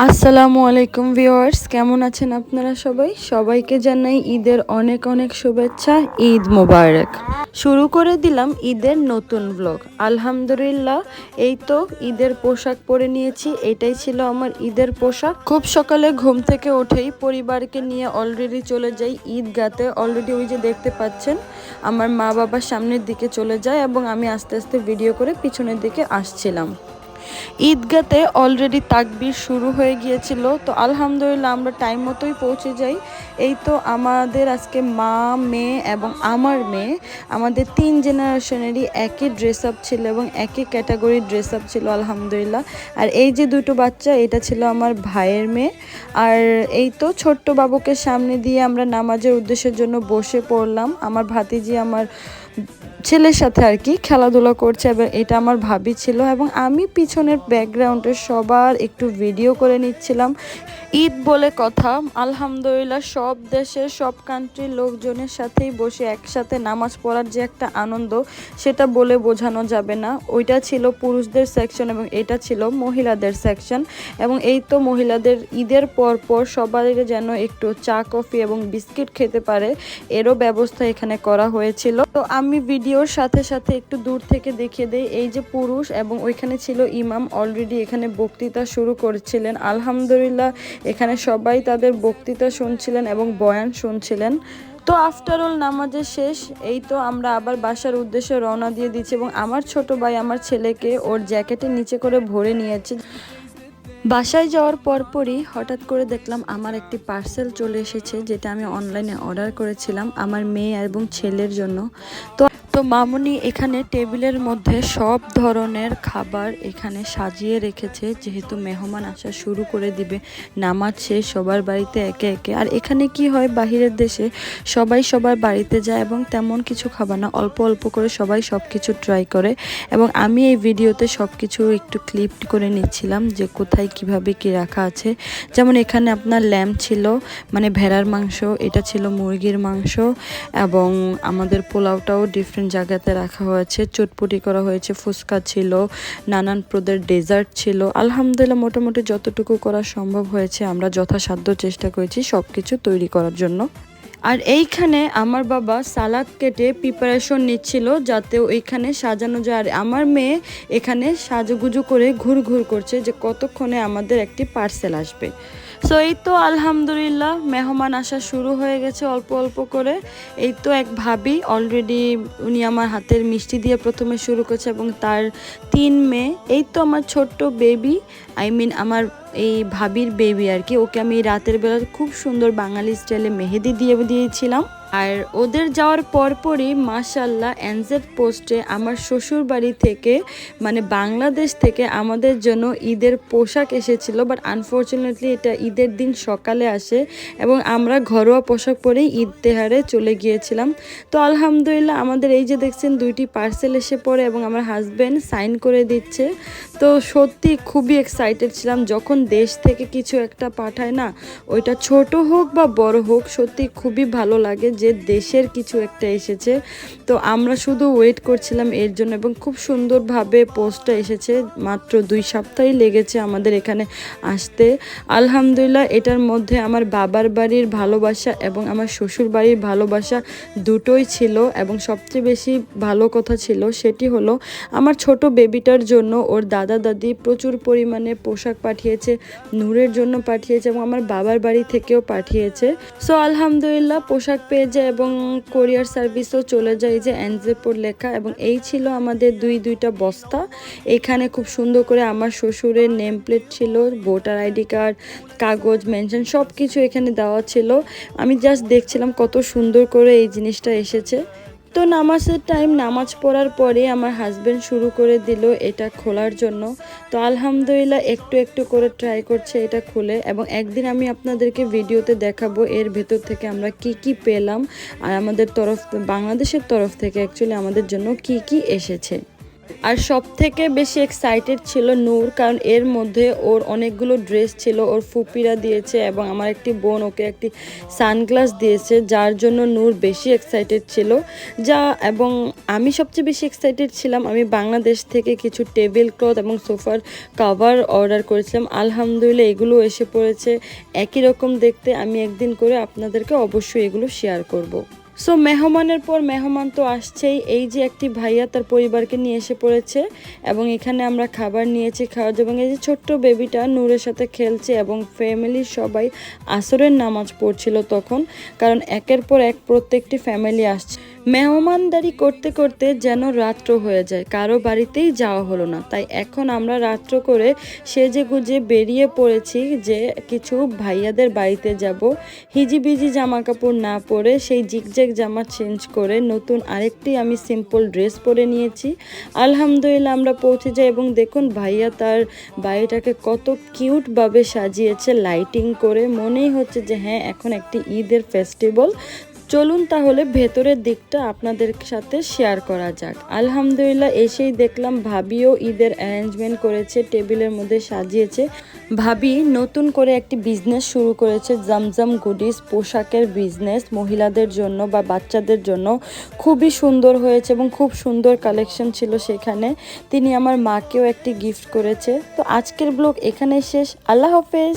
আসসালামু আলাইকুম ভিউয়ার্স, কেমন আছেন আপনারা সবাই? সবাইকে জানাই ঈদের অনেক অনেক শুভেচ্ছা, ঈদ মোবারক। শুরু করে দিলাম ঈদের নতুন ব্লগ। আলহামদুলিল্লাহ, এই তো ঈদের পোশাক পরে নিয়েছি, এটাই ছিল আমার ঈদের পোশাক। খুব সকালে ঘুম থেকে উঠেই পরিবারকে নিয়ে অলরেডি চলে যাই ঈদগাতে। অলরেডি ওই যে দেখতে পাচ্ছেন, আমার মা বাবার সামনের দিকে চলে যায় এবং আমি আস্তে আস্তে ভিডিও করে পিছনের দিকে আসছিলাম। ঈদগাতে অলরেডি তাকবির শুরু হয়ে গিয়েছিল। তো আলহামদুলিল্লাহ আমরা টাইম মতোই পৌঁছে যাই। এই তো আমাদের আজকে মা, মেয়ে এবং আমার মেয়ে। আমাদের তিন জেনারেশনেরই একই ড্রেস আপ ছিল এবং একই ক্যাটাগরির ড্রেস আপ ছিল, আলহামদুলিল্লাহ। আর এই যে দুটো বাচ্চা, এটা ছিল আমার ভাইয়ের মেয়ে। আর এই তো ছোট্ট বাবুকে সামনে দিয়ে আমরা নামাজের উদ্দেশ্যের জন্য বসে পড়লাম। আমার ভাতিজি আমার ছেলের সাথে আর কি খেলাধুলা করছে এবং এটা আমার ভাবি ছিল এবং আমি পিছনের ব্যাকগ্রাউন্ডে সবার একটু ভিডিও করে নিচ্ছিলাম। ঈদ বলে কথা, আলহামদুলিল্লাহ সব দেশের, সব কান্ট্রির লোকজনের সাথেই বসে একসাথে নামাজ পড়ার যে একটা আনন্দ, সেটা বলে বোঝানো যাবে না। ওইটা ছিল পুরুষদের সেকশন এবং এটা ছিল মহিলাদের সেকশন এবং এই তো মহিলাদের ঈদের পর পর সবাই যেন একটু চা কফি এবং বিস্কিট খেতে পারে, এরও ব্যবস্থা এখানে করা হয়েছিল। তো আমি ভিডিওর সাথে সাথে একটু দূর থেকে দেখিয়ে দেয় এই যে পুরুষ এবং ওইখানে ছিল ইমাম অলরেডি এখানে বক্তৃতা শুরু করেছিলেন। আলহামদুলিল্লাহ, এখানে সবাই তাদের বক্তৃতা শুনছিলেন এবং বয়ান শুনছিলেন। তো আফটার অল নামাজের শেষ, এই তো আমরা আবার বাসার উদ্দেশ্যে রওনা দিয়ে দিচ্ছি এবং আমার ছোট ভাই আমার ছেলেকে ওর জ্যাকেটের নিচে করে ভরে নিয়েছে। বাসায় যাওয়ার পরপরই হঠাৎ করে দেখলাম আমার একটি পার্সেল চলে এসেছে, যেটা আমি অনলাইনে অর্ডার করেছিলাম আমার মেয়ে এবং ছেলের জন্য। তো তো মামুনি এখানে টেবিলের মধ্যে সব ধরনের খাবার এখানে সাজিয়ে রেখেছে, যেহেতু মেহমান আসা শুরু করে দিবে। নামাজ শেষ, সবার বাড়িতে একে একে। আর এখানে কি হয়, বাহিরের দেশে সবাই সবার বাড়িতে যায় এবং তেমন কিছু খাবার না, অল্প অল্প করে সবাই সব কিছু ট্রাই করে। এবং আমি এই ভিডিওতে সব কিছু একটু ক্লিপ করে নিচ্ছিলাম যে কোথায় কীভাবে কি রাখা আছে। যেমন এখানে আপনার ল্যাম্প ছিল মানে ভেড়ার মাংস, এটা ছিল মুরগির মাংস, এবং আমাদের পোলাওটাও ডিফারেন্ট জায়গাতে রাখা হয়েছে। চটপটি করা হয়েছে, ফুচকা ছিল, নানান প্রদের ডেজার্ট ছিল। আলহামদুলিল্লাহ, মোটামুটি যতটুকু করা সম্ভব হয়েছে, আমরা যথাসাধ্য চেষ্টা করেছি সব কিছু তৈরি করার জন্য। আর এইখানে আমার বাবা সালাদ কেটে প্রিপারেশন নিচ্ছিল যাতে ওইখানে সাজানো যায়। আর আমার মেয়ে এখানে সাজুগুজু করে ঘুর ঘুর করছে যে কতক্ষণে আমাদের একটি পার্সেল আসবে। সো এই তো আলহামদুলিল্লাহ, মেহমান আসা শুরু হয়ে গেছে অল্প অল্প করে। এই তো এক ভাবি অলরেডি উনি আমার হাতের মিষ্টি দিয়ে প্রথমে শুরু করছে এবং তার তিন মেয়ে। এই তো আমার ছোট্ট বেবি আই মিন আমার এই ভাবির বেবি আর কি। ওকে আমি রাতের বেলা খুব সুন্দর বাঙালি স্টাইলে মেহেদি দিয়ে দিয়েছিলাম। আর ওদের যাওয়ার পরপরই মাশাল্লাহ এনজেড পোস্টে আমার শ্বশুর বাড়ি থেকে মানে বাংলাদেশ থেকে আমাদের জন্য ঈদের পোশাক এসেছিল বাট আনফর্চুনেটলি এটা ঈদের দিন সকালে আসে এবং আমরা ঘরোয়া পোশাক পরেই ঈদ তেহারে চলে গিয়েছিলাম। তো আলহামদুলিল্লাহ আমাদের এই যে দেখছেন দুইটি পার্সেল এসে পড়ে এবং আমার হাজব্যান্ড সাইন করে দিচ্ছে। তো সত্যি খুবই এক্সাইটেড ছিলাম, যখন দেশ থেকে কিছু একটা পাঠায় না, ওইটা ছোট হোক বা বড় হোক, সত্যি খুবই ভালো লাগে যে দেশের কিছু একটা এসেছে। তো আমরা শুধু ওয়েট করছিলাম এর জন্য এবং খুব সুন্দরভাবে পোস্টটা এসেছে। মাত্র দুই সপ্তাহই লেগেছে আমাদের এখানে আসতে। আলহামদুলিল্লাহ, এটার মধ্যে আমার বাবার বাড়ির ভালোবাসা এবং আমার শ্বশুর বাড়ির ভালোবাসা দুটোই ছিল এবং সবচেয়ে বেশি ভালো কথা ছিল সেটি হলো, আমার ছোট বেবিটার জন্য ওর দাদা দাদি প্রচুর পরিমাণে পোশাক পাঠিয়েছে, নূরের জন্য পাঠিয়েছে এবং আমার বাবার বাড়ি থেকেও পাঠিয়েছে। সো আলহামদুলিল্লাহ, পোশাক পেয়ে যায় এবং কোরিয়ার সার্ভিসও চলে যায় যে এনজেপুর লেখা। এবং এই ছিল আমাদের দুই দুইটা বস্তা। এখানে খুব সুন্দর করে আমার শ্বশুরের নেম প্লেট ছিল ভোটার আইডি কার্ড কাগজ মেনশন সব কিছু এখানে দেওয়া ছিল। আমি জাস্ট দেখছিলাম কত সুন্দর করে এই জিনিসটা এসেছে। তো নামাজের টাইম নামাজ পড়ার পরে আমার হাজব্যান্ড শুরু করে দিল এটা খোলার জন্য। তো আলহামদুলিল্লাহ একটু একটু করে ট্রাই করছে এটা খুলে এবং একদিন আমি আপনাদেরকে ভিডিওতে দেখাবো এর ভেতর থেকে আমরা কি কি পেলাম আর আমাদের তরফ, বাংলাদেশের তরফ থেকে অ্যাকচুয়ালি আমাদের জন্য কি কি এসেছে। আর সব থেকে বেশি এক্সাইটেড ছিল নূর, কারণ এর মধ্যে ওর অনেকগুলো ড্রেস ছিল, ওর ফুপিরা দিয়েছে এবং আমার একটি বোন ওকে একটি সানগ্লাস দিয়েছে, যার জন্য নূর বেশি এক্সাইটেড ছিল। যা এবং আমি সবচেয়ে বেশি এক্সাইটেড ছিলাম, আমি বাংলাদেশ থেকে কিছু টেবিল ক্লথ এবং সোফার কভার অর্ডার করেছিলাম। আলহামদুলিল্লাহ, এগুলো এসে পড়েছে। একই রকম দেখতে আমি একদিন করে আপনাদেরকে অবশ্যই এগুলো শেয়ার করব। সো মেহমানের পর মেহমান তো আসছেই। এই যে একটি ভাইয়া তার পরিবারকে নিয়ে এসে পড়েছে এবং এখানে আমরা খাবার নিয়েছি, খাওয়ার এবং এই যে ছোট্ট বেবিটা নূরের সাথে খেলছে এবং ফ্যামিলির সবাই আসরের নামাজ পড়ছিল তখন। কারণ একের পর এক প্রত্যেকটি ফ্যামিলি আসছে। মেহমানদারি করতে করতে যেন রাত্র হয়ে যায়। কারও বাড়িতেই যাওয়া হলো না। তাই এখন আমরা রাত্র করে সেজে গুজে বেরিয়ে পড়েছি যে কিছু ভাইয়াদের বাড়িতে যাব। হিজিবিজি জামা কাপড় না পরে সেই জিগজ্যাগ জামা চেঞ্জ করে নতুন আরেকটি আমি সিম্পল ড্রেস পরে নিয়েছি। আলহামদুলিল্লাহ আমরা পৌঁছে যাই এবং দেখুন ভাইয়া তার বাড়িটাকে কত কিউটভাবে সাজিয়েছে লাইটিং করে। মনেই হচ্ছে যে হ্যাঁ এখন একটি ঈদের ফেস্টিভ্যাল চলুন তাহলে ভেতরের দিকটা আপনাদের সাথে শেয়ার করা যাক। আলহামদুলিল্লাহ, এসেই দেখলাম ভাবিও ঈদের অ্যারেঞ্জমেন্ট করেছে, টেবিলের মধ্যে সাজিয়েছে। ভাবি নতুন করে একটি বিজনেস শুরু করেছে, জামজাম গুডিস পোশাকের বিজনেস মহিলাদের জন্য বা বাচ্চাদের জন্য। খুবই সুন্দর হয়েছে এবং খুব সুন্দর কালেকশন ছিল সেখানে। তিনি আমার মাকেও একটি গিফট করেছে। তো আজকের ব্লগ এখানে শেষ। আল্লাহ হাফেজ।